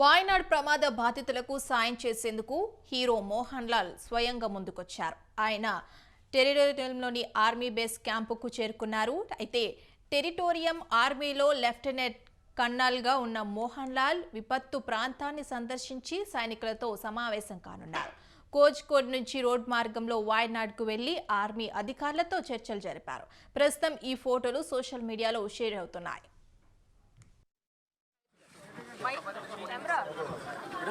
వాయనాడ్ ప్రమాద బాధితులకు సాయం చేసేందుకు హీరో మోహన్ లాల్ స్వయంగా ముందుకొచ్చారు. ఆయన టెరిటోరియంలోని ఆర్మీ బేస్ క్యాంపుకు చేరుకున్నారు. అయితే టెరిటోరియం ఆర్మీలో లెఫ్టినెంట్ కన్నాల్గా ఉన్న మోహన్ లాల్ విపత్తు ప్రాంతాన్ని సందర్శించి సైనికులతో సమావేశం కానున్నారు. కోజ్కోడ్ నుంచి రోడ్ మార్గంలో వాయనాడ్కు వెళ్ళి ఆర్మీ అధికారులతో చర్చలు జరిపారు. ప్రస్తుతం ఈ ఫోటోలు సోషల్ మీడియాలో షేర్ అవుతున్నాయి.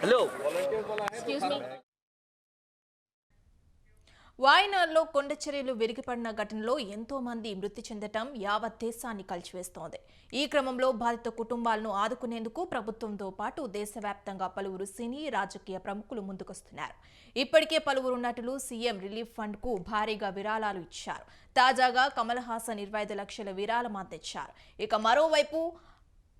హలో వాయనాడ్లో కొండ చర్యలు విరిగిపడిన ఘటనలో ఎంతో మంది మృతి చెందటం యావత్ దేశాన్ని కలిచివేస్తోంది ఈ క్రమంలో బాధిత కుటుంబాలను ఆదుకునేందుకు ప్రభుత్వంతో పాటు దేశవ్యాప్తంగా పలువురు సినీ రాజకీయ ప్రముఖులు ముందుకొస్తున్నారు ఇప్పటికే పలువురు నటులు సీఎం రిలీఫ్ ఫండ్కు భారీగా విరాళాలు ఇచ్చారు తాజాగా కమల్ హాసన్ ఇరవై ఐదు లక్షల విరాళం అందించారు ఇక మరోవైపు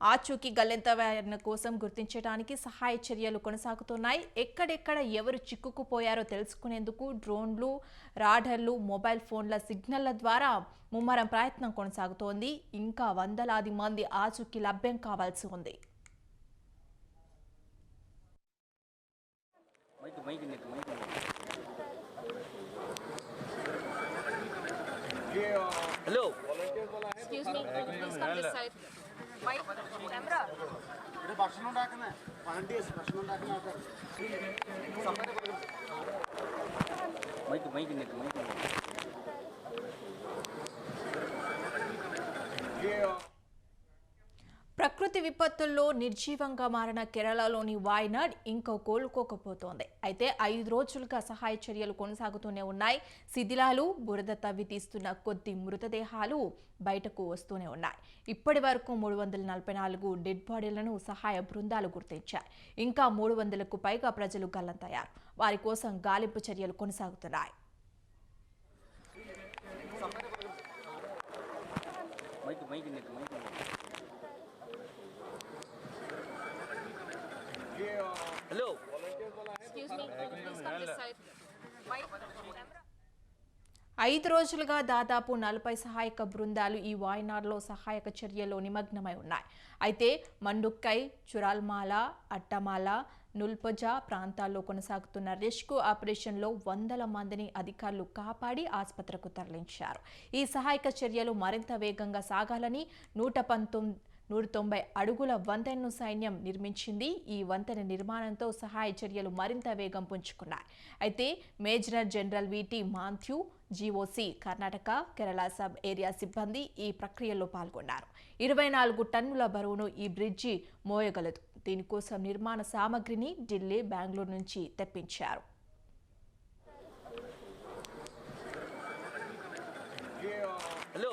ఆచూకీ గల్లంతవారిన కోసం గుర్తించడానికి సహాయ చర్యలు కొనసాగుతున్నాయి. ఎక్కడెక్కడ ఎవరు చిక్కుకుపోయారో తెలుసుకునేందుకు డ్రోన్లు రాడర్లు మొబైల్ ఫోన్ల సిగ్నల్ల ద్వారా ముమ్మరం ప్రయత్నం కొనసాగుతోంది. ఇంకా వందలాది మంది ఆచూకీ లభ్యం కావాల్సి ఉంది. హలో ഇവിടെ ഭക്ഷണം ഉണ്ടാക്കുന്ന? വണ്ടി ഭക്ഷണം ഉണ്ടാക്കുന്ന ആൾക്കാർ മൈക്ക് മൈക്ക് മൈക്ക് ప్రకృతి విపత్తుల్లో నిర్జీవంగా మారిన కేరళలోని వాయనాడ్ ఇంకా కోలుకోకపోతోంది. అయితే ఐదు రోజులుగా సహాయ చర్యలు కొనసాగుతూనే ఉన్నాయి. శిథిలాలు బురద తవ్వి తీస్తున్న కొద్ది మృతదేహాలు బయటకు వస్తూనే ఉన్నాయి. ఇప్పటి వరకు మూడు వందల నలభై నాలుగు డెడ్ బాడీలను సహాయ బృందాలు గుర్తించాయి. ఇంకా మూడు వందలకు పైగా ప్రజలు గల్లంతయ్యారు. వారి కోసం గాలింపు చర్యలు కొనసాగుతున్నాయి. ఐదు రోజులుగా దాదాపు నలభై సహాయక బృందాలు ఈ వాయనాడ్లో సహాయక చర్యలో నిమగ్నమై ఉన్నాయి. అయితే మండుక్కై చురాల్మాల అట్టమాల నుల్పజా ప్రాంతాల్లో కొనసాగుతున్న రెస్క్యూ ఆపరేషన్లో వందల మందిని అధికారులు కాపాడి ఆసుపత్రికి తరలించారు. ఈ సహాయక చర్యలు మరింత వేగంగా సాగాలని నూట పంతొమ్మిది నూట తొంభై అడుగుల వంతెనను సైన్యం నిర్మించింది. ఈ వంతెన నిర్మాణంతో సహాయ చర్యలు మరింత వేగం పుంజుకున్నాయి. అయితే major general VT Matthew GOC Karnataka Kerala sub area సిబ్బంది ఈ ప్రక్రియలో పాల్గొన్నారు. ఇరవై నాలుగు టన్నుల బరువును ఈ బ్రిడ్జి మోయగలదు. దీనికోసం నిర్మాణ సామగ్రిని ఢిల్లీ బెంగళూరు నుంచి తెప్పించారు. హలో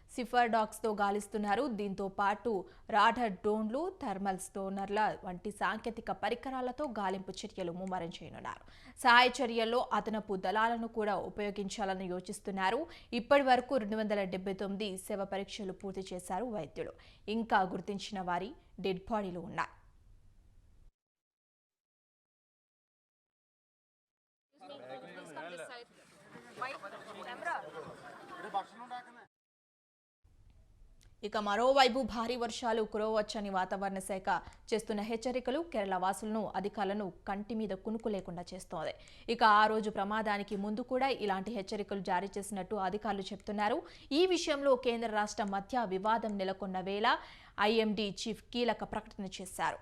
సిఫర్ డాగ్స్తో గాలిస్తున్నారు. దీంతో పాటు రాడర్ డ్రోన్లు థర్మల్ స్టోనర్ల వంటి సాంకేతిక పరికరాలతో గాలింపు చర్యలు ముమ్మరం చేయనున్నారు. సహాయ చర్యల్లో అదనపు దళాలను కూడా ఉపయోగించాలని యోచిస్తున్నారు. ఇప్పటి వరకు రెండు వందల డెబ్బై తొమ్మిది శవ పరీక్షలు పూర్తి చేశారు వైద్యులు. ఇంకా గుర్తించిన వారి డెడ్ బాడీలు ఉన్నాయి. ఇక మరోవైపు భారీ వర్షాలు కురవచ్చని వాతావరణ శాఖ చేస్తున్న హెచ్చరికలు కేరళ వాసులను అధికారులను కంటి మీద కునుకు లేకుండా చేస్తోంది. ఇక ఆ రోజు ప్రమాదానికి ముందు కూడా ఇలాంటి హెచ్చరికలు జారీ చేసినట్టు అధికారులు చెప్తున్నారు. ఈ విషయంలో కేంద్ర రాష్ట్రం మధ్య వివాదం నెలకొన్న వేళ ఐఎండీ చీఫ్ కీలక ప్రకటన చేశారు.